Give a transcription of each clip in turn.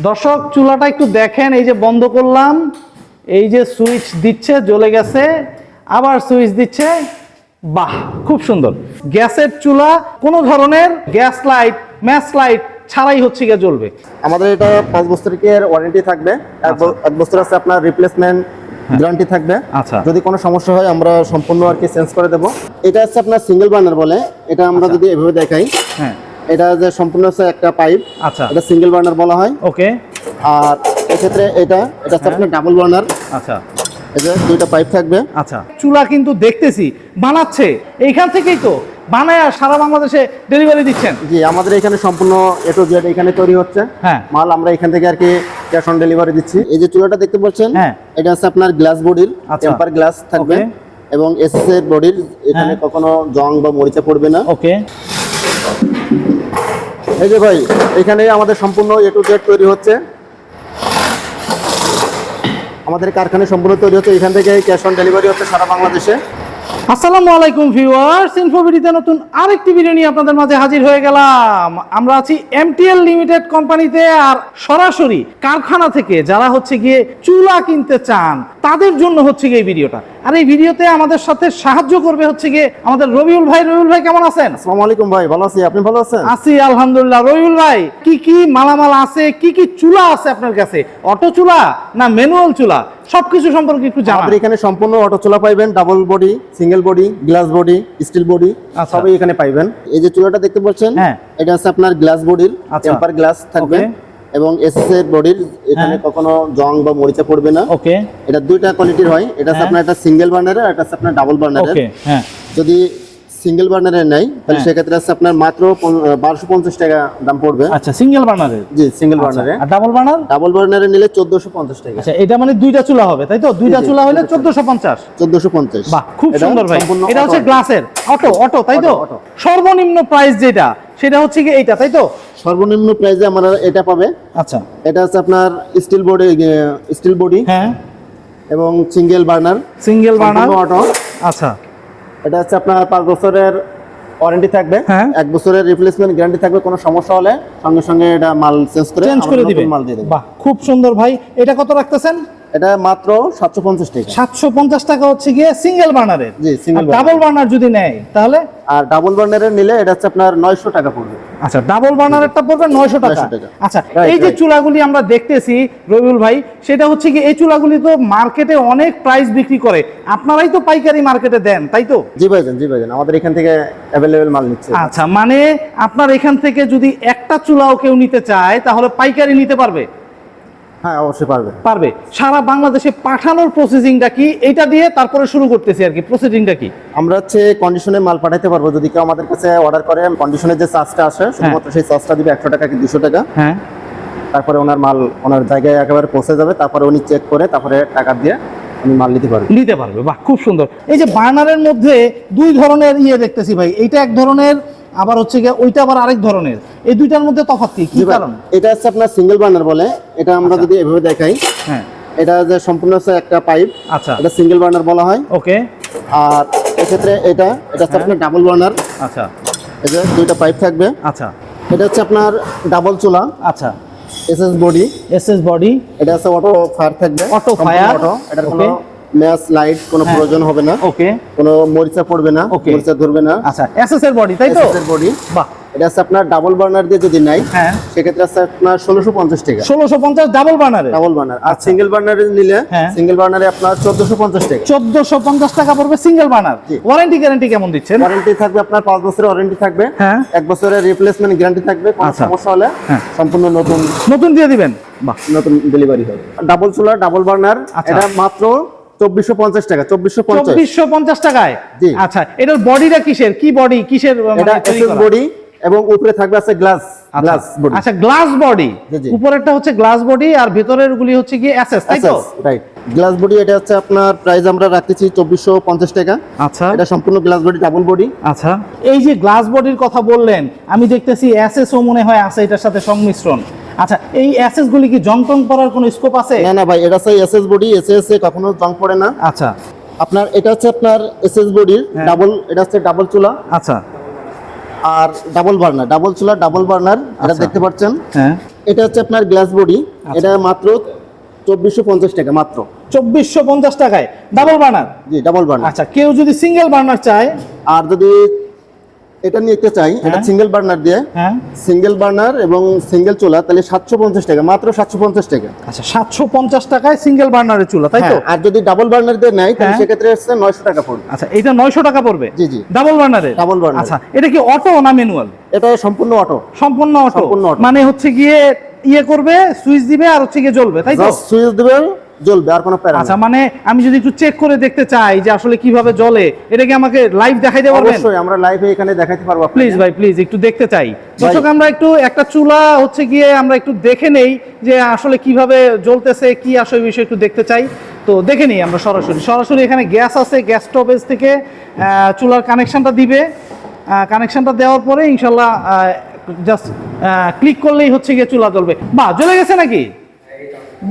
দর্শক চুলাটা একটু দেখেন এই যে বন্ধ করলাম এই যে সুইচ দিচ্ছে জ্বলে গেছে আবার সুইচ দিচ্ছে বাহ খুব সুন্দর। গ্যাসের চুলা কোনো ধরনের গ্যাস লাইট ম্যাচ লাইট ছাড়াই হচ্ছে গিয়ে জ্বলবে। আমাদের এটা পাঁচ বছরের ওয়ারেন্টি থাকবে? এক ব- এক বছর আছে আপনার রিপ্লেসমেন্ট গ্যারান্টি থাকবে। আচ্ছা। যদি কোনো সমস্যা হয় আমরা সম্পূর্ণ আর কি চেঞ্জ করে দেব। এটা হচ্ছে আপনার সিঙ্গেল বার্নার বলে। এটা আমরা যদি এভাবে দেখাই। হ্যাঁ। এটা যে সম্পূর্ণ হচ্ছে একটা পাইপ আচ্ছা। এটা সিঙ্গেল বার্নার বলা হয়। ওকে। আর এক্ষেত্রে এটা এটা হচ্ছে আপনার ডাবল বার্নার আচ্ছা। এই যে দুইটা পাইপ থাকবে। আচ্ছা। চুলা কিন্তু দেখতেছি বানাচ্ছে এইখান থেকেই তো বানায় সারা বাংলাদেশে ডেলিভারি দিচ্ছেন। জি আমাদের এখানে সম্পূর্ণ এ টু জেড এখানে তৈরি হচ্ছে। হ্যাঁ। মাল আমরা এখান থেকে আর কি ক্যাশ অন ডেলিভারি দিচ্ছি। এই যে চুলাটা দেখতে পাচ্ছেন হ্যাঁ। এটা আছে আপনার গ্লাস বডির। টেম্পার গ্লাস থাকবে। এবং এসএস এর বডির এখানে হ্যাঁ। কখনো জং বা মরিচা পড়বে না। ওকে। এই যে ভাই, এখানে আমাদের সম্পূর্ণ এ টু জেড তৈরি হচ্ছে। আমাদের কারখানায় সম্পূর্ণ তৈরি হচ্ছে। এখান থেকে ক্যাশ অন ডেলিভারি হচ্ছে সারা বাংলাদেশে। আসসালামু আলাইকুম ভিউয়ার্স ইনফোভিডিতে নতুন আরেকটি ভিডিও নিয়ে আপনাদের মাঝে হাজির হয়ে গেলাম। আমরা আছি এমটিএল লিমিটেড কোম্পানিতে আর সরাসরি কারখানা থেকে যারা হচ্ছে গিয়ে চুলা কিনতে চান তাদের জন্য হচ্ছে গিয়ে এই ভিডিওটা। আর এই ভিডিওতে আমাদের সাথে সাহায্য করবে হচ্ছে গিয়ে আমাদের রবিউল ভাই। রবিউল ভাই কেমন আছেন? আসসালামু আলাইকুম ভাই ভালো আছি। আপনি ভালো আছেন? আছি আলহামদুলিল্লাহ। রবিউল ভাই কি কি মালামাল আছে? কি কি চুলা আছে আপনার কাছে? অটো চুলা না ম্যানুয়াল চুলা? সবকিছু সম্পর্কে একটু জানান। আমাদের এখানে সম্পূর্ণ অটো চুলা পাইবেন double body single body glass body steel body আচ্ছা। সবই এখানে পাইবেন। এই যে চুলাটা দেখতে পাচ্ছেন হ্যাঁ। এটা আছে আপনার গ্লাস বডির আচ্ছা। টেম্পার গ্লাস থাকবে. এবং এসএস এর বডির এখানে হ্যাঁ। কখনো জং বা মরিচা পড়বে না। ওকে। এটা দুইটা কোয়ালিটির হয়। এটা হ্যাঁ। আপনার একটা সিঙ্গেল বার্নারের আর এটা আপনার ডাবল বার্নারের ওকে হ্যাঁ। যদি সিঙ্গেল বার্নারের নেয় তাহলে হ্যাঁ। সেক্ষেত্রে আছে আপনার মাত্র বারোশো পঞ্চাশ টাকা দাম পড়বে। আচ্ছা সিঙ্গেল বার্নারের জি সিঙ্গেল বার্নারে আর ডাবল বার্নার ডাবল বার্নারে নিলে চোদ্দশো পঞ্চাশ টাকা। আচ্ছা এটা মানে দুইটা চুলা হবে তাই তো? দুইটা চুলা হলে চোদ্দশো পঞ্চাশ। চোদ্দশো পঞ্চাশ। বাহ খুব সুন্দর ভাই। এটা হচ্ছে গ্লাসের অটো অটো তাই তো। সর্বনিম্ন প্রাইস যেটা সেটা হচ্ছে কি এইটা তাই তো? সর্বনিম্ন প্রাইসে আমরা এটা পাবে। আচ্ছা। এটা আছে আপনার স্টিল বডি স্টিল বডি হ্যাঁ। এবং single burner single burner auto আচ্ছা। এটা হচ্ছে আপনার পাঁচ বছরের ওয়ারেন্টি থাকবে। হ্যাঁ। এক বছরের রিপ্লেসমেন্ট গ্যারান্টি থাকবে কোনো সমস্যা হলে সঙ্গে সঙ্গে এটা মাল চেঞ্জ করে চেঞ্জ করে দিবে। মাল দিয়ে দেবে। বাহ। খুব সুন্দর ভাই। এটা কত রাখতেছেন? এটা মাত্র সাতশো পঞ্চাশ টাকা। সাতশো পঞ্চাশ টাকা হচ্ছে গিয়ে সিঙ্গেল বার্নারের জি, ডাবল বার্নার যদি নেয় তাহলে? আর ডাবল বার্নারের নিলে এটা হচ্ছে আপনার নয়শো টাকা পড়বে। আচ্ছা ডাবল বার্নারেরটা পড়বে নয়শো টাকা। 900 টাকা। আচ্ছা এই যে চুলাগুলি আমরা দেখতেছি রবিউল ভাই সেটা হচ্ছে কি এই চুলাগুলি তো মার্কেটে অনেক প্রাইস বিক্রি করে। আপনারাই তো পাইকারি মার্কেটে দেন তাই তো? জি ভাইজান জি ভাইজান আমাদের এখান থেকে অ্যাভেলেবেল মাল নিচ্ছে। আচ্ছা মানে আপনার এখান থেকে যদি একটা চুলাও কেউ নিতে চায় তাহলে পাইকারি নিতে পারবে? হ্যাঁ অবশ্যই পারবে। পারবে। সারা বাংলাদেশে পাঠানোর প্রসেসিংটা কি? এটা দিয়ে তারপরে শুরু করতেছি আর কি। প্রসেসিংটা কি? আমরা হচ্ছে কন্ডিশনে মাল পাঠাতে পারব। যদি কেউ আমাদের কাছে অর্ডার করে কন্ডিশনের যে চার্জটা আসে শুধুমাত্র সেই চার্জটা দিবে একশো টাকা কি দুশো টাকা। হ্যাঁ। তারপরে ওনার মাল ওনার জায়গায় একেবারে পৌঁছে যাবে। তারপরে উনি চেক করে তারপরে টাকা দিয়ে উনি মাল নিতে পারবেন নিতে পারবে। বাহ খুব সুন্দর। এই যে বার্নারের মধ্যে দুই ধরনের ইয়ে দেখতেছি ভাই। এইটা এক ধরনের আবার হচ্ছে গিয়ে ওইটা আবার আরেক ধরনের। এই দুইটার মধ্যে তফাৎ কি? কি কারণ? এটা হচ্ছে আপনার সিঙ্গেল বার্নার বলে। এটা আমরা যদি এভাবে দেখাই হ্যাঁ। এটা যে সম্পূর্ণ হচ্ছে একটা পাইপ আচ্ছা। এটা সিঙ্গেল বার্নার বলা হয়। ওকে। আর এক্ষেত্রে এটা এটা হচ্ছে আপনার ডাবল বার্নার আচ্ছা। এই যে দুইটা পাইপ থাকবে। আচ্ছা। এটা হচ্ছে আপনার ডাবল চুলা। আচ্ছা। এসএস বডি এসএস বডি এটা হচ্ছে অটো ফায়ার থাকবে। অটো এটার কোনো okay. ম্যাচ লাইট কোনো হ্যাঁ। প্রয়োজন হবে না। ওকে। কোনো মরিচা পড়বে না. মরিচা ধরবে না। আচ্ছা এসএস এর বডি তাই তো? এসএস এর বডি বাহ। এটা হচ্ছে আপনার ডাবল বার্নার দিয়ে যদি নাই হ্যাঁ। সেক্ষেত্রে আছে আপনার ষোলোশো পঞ্চাশ টাকা। ষোলোশো পঞ্চাশ ডাবল বার্নারে ডাবল বার্নার আর সিঙ্গেল বার্নারে নিলে হ্যাঁ। সিঙ্গেল বার্নারে আপনার চোদ্দশো পঞ্চাশ টাকা। চোদ্দশো পঞ্চাশ টাকা পড়বে সিঙ্গেল বার্নার ওয়ারেন্টি গ্যারান্টি কেমন দিচ্ছেন? ওয়ারেন্টি থাকবে আপনার পাঁচ বছরের ওয়ারেন্টি থাকবে। হ্যাঁ। এক বছরের রিপ্লেসমেন্ট গ্যারান্টি থাকবে কোনো আচ্ছা। সমস্যা হলে হ্যাঁ। সম্পূর্ণ নতুন নতুন দিয়ে দিবেন? বাহ। নতুন ডেলিভারি হবে। ডাবল চুলা ডাবল বার্নার আচ্ছা। এটা মাত্র চব্বিশশো পঞ্চাশ টাকা চব্বিশশো চব্বিশশো পঞ্চাশ টাকায়? আচ্ছা এটার বডিটা কিসের? কি বডি? কিসের এটা তৈরি এসএস করা? বডি এবং উপরে থাকবে আছে গ্লাস গ্লাস বডি আচ্ছা গ্লাস বডি জি, জি। উপরেরটা হচ্ছে গ্লাস বডি আর ভেতরের গুলি হচ্ছে কি অ্যাসেস তাই তো? রাইট গ্লাস বডি এটা হচ্ছে আপনার প্রাইস আমরা রাখতেছি চব্বিশশো পঞ্চাশ টাকা। আচ্ছা। এটা সম্পূর্ণ গ্লাস বডি ডাবল বডি আচ্ছা। এই যে গ্লাস বডির কথা বললেন আমি দেখতেছি মনে হয় আছে এটার সাথে সংমিশ্রণ। আচ্ছা এই অ্যাসেস গুলি কি জং টং করার কোনো স্কোপ আছে? না না ভাই এটা হচ্ছে এসএস বডি এসএস এ কখনো জং পড়ে না। আচ্ছা। আপনার এটা হচ্ছে আপনার এসএস বডির। ডাবল এটা হচ্ছে ডাবল চুলা। আচ্ছা। আর ডাবল বার্নার ডাবল চুলা ডাবল বার্নার এটা আচ্ছা। দেখতে পাচ্ছেন? হ্যাঁ। এটা হচ্ছে আপনার গ্লাস বডি আচ্ছা। এটা মাত্র চব্বিশশো পঞ্চাশ টাকা মাত্র। চব্বিশশো পঞ্চাশ টাকায়। ডাবল বার্নার জি ডাবল বার্নার আচ্ছা কেউ যদি সিঙ্গেল বার্নার চায়? আর যদি এটা নিতে চাই এটা হ্যাঁ। সিঙ্গেল বার্নার দিয়ে। হ্যাঁ। সিঙ্গেল বার্নার এবং সিঙ্গেল চুলা তাহলে সাতশো পঞ্চাশ টাকা মাত্র সাতশো পঞ্চাশ টাকা। আচ্ছা সাতশো পঞ্চাশ টাকায় সিঙ্গেল বার্নারের চুলা তাই তো? হ্যাঁ, আর যদি ডাবল বার্নার দিয়ে নেয় তাহলে হ্যাঁ। সেক্ষেত্রে হচ্ছে নয়শো টাকা পড়বে। আচ্ছা এটা নয়শো টাকা পড়বে? জি, জি। ডাবল বার্নারে ডাবল বার্নার আচ্ছা এটা কি অটো না ম্যানুয়াল এটা সম্পূর্ণ অটো সম্পূর্ণ অটো মানে হচ্ছে গিয়ে ইয়ে করবে সুইচ দিবে আর হচ্ছে গিয়ে জ্বলবে তাই তো? সুইচ দিবেন জ্বলবে আর কোনো প্যারা আচ্ছা মানে আমি যদি একটু চেক করে দেখতে চাই যে আসলে কীভাবে জ্বলে এটা কি আমাকে লাইভ দেখাইতে পারবেন? অবশ্যই আমরা লাইভে এখানে দেখাতে পারব প্লিজ ভাই প্লিজ একটু দেখতে চাই। দর্শক আমরা একটু একটা চুলা হচ্ছে গিয়ে আমরা একটু দেখে নেই যে আসলে কীভাবে জ্বলতেছে কি আসলে বিষয় একটু দেখতে চাই। তো দেখে নিই আমরা সরাসরি। সরাসরি এখানে গ্যাস আছে গ্যাস স্টপেজ থেকে চুলার কানেকশনটা দিবে। কানেকশনটা দেওয়ার পরে ইনশাল্লাহ জাস্ট ক্লিক করলেই হচ্ছে গিয়ে চুলা জ্বলবে। বাহ জ্বলে গেছে নাকি?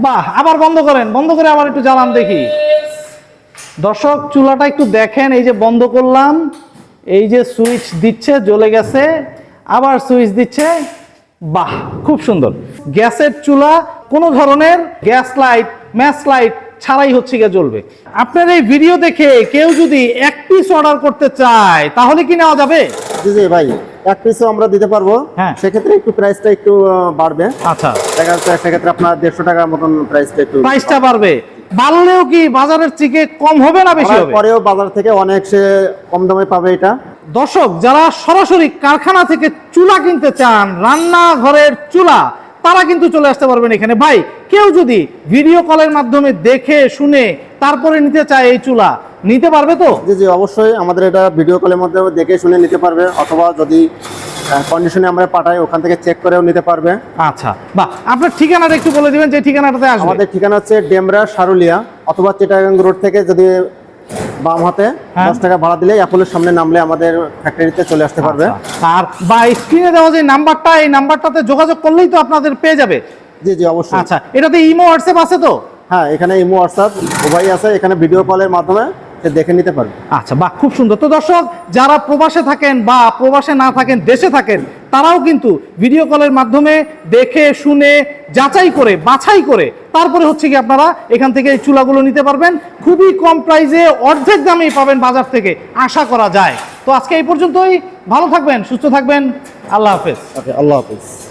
বাহ, আবার বন্ধ করেন, বন্ধ করে আবার একটু জ্বালান দেখি। দর্শক, চুলাটা একটু দেখেন, এই যে বন্ধ করলাম, এই যে সুইচ দিচ্ছে, জ্বলে গেছে, আবার সুইচ দিচ্ছে, বাহ, খুব সুন্দর। গ্যাসের চুলা, কোনো ধরনের গ্যাস লাইট ম্যাচ লাইট ছাড়াই হচ্ছে গিয়ে জ্বলবে। আপনার এই ভিডিও দেখে কেউ যদি এক পিস অর্ডার করতে চায়, তাহলে কি নেওয়া যাবে? ভাই। এক পিসও আমরা দিতে পারব। হ্যাঁ। সেক্ষেত্রে একটু প্রাইসটা একটু বাড়বে। আচ্ছা। দেখা যাচ্ছে সেক্ষেত্রে আপনার দেড়শো টাকার মতন প্রাইসটা একটু প্রাইসটা বাড়বে। বাড়লেও কি বাজারের থেকে কম হবে না বেশি হবে? পরেও বাজার থেকে অনেক সে কম দামে পাবে এটা। দর্শক যারা সরাসরি কারখানা থেকে চুলা কিনতে চান রান্নাঘরের চুলা তারা কিন্তু চলে আসতে পারবেন এখানে। ভাই কেউ যদি ভিডিও কলের মাধ্যমে দেখে শুনে তারপরে নিতে চায় এই চুলা নিতে পারবে তো জি জি অবশ্যই আমাদের এটা ভিডিও কলের মধ্যে দেখে শুনে নিতে পারবে অথবা যদি কন্ডিশনে আমরা পাঠাই ওখান থেকে চেক করেও নিতে পারবে আচ্ছা বাহ আপনার ঠিকানাটা একটু বলে দিবেন যে ঠিকানাটাতে আসবে আমাদের ঠিকানা হচ্ছে ডেমরা সারুলিয়া অথবা চিটাগাং রোড থেকে যদি বাম হাতে হ্যাঁ। দশ টাকা ভাড়া দিলে অ্যাপোলের সামনে নামলে আমাদের ফ্যাক্টরিতে চলে আসতে পারবে আচ্ছা। আর বা স্ক্রিনে দেওয়া যে নাম্বারটা এই নাম্বারটাতে যোগাযোগ করলেই তো আপনাদের পেয়ে যাবে জি জি অবশ্যই। আচ্ছা এটাতে ইমো হোয়াটসঅ্যাপ আছে তো? হ্যাঁ এখানে ইমো হোয়াটসঅ্যাপ উভয়ই আছে এখানে ভিডিও কলের মাধ্যমে দেখে নিতে পারবে। আচ্ছা বাহ খুব সুন্দর। তো দর্শক যারা প্রবাসে থাকেন বা প্রবাসে না থাকেন দেশে থাকেন তারাও কিন্তু ভিডিও কলের মাধ্যমে দেখে শুনে যাচাই করে বাছাই করে তারপরে হচ্ছে কি আপনারা এখান থেকে এই চুলাগুলো নিতে পারবেন। খুবই কম প্রাইসে অর্ধেক দামেই পাবেন বাজার থেকে আশা করা যায়। তো আজকে এই পর্যন্তই। ভালো থাকবেন সুস্থ থাকবেন। আল্লাহ হাফেজ। আল্লাহ হাফিজ।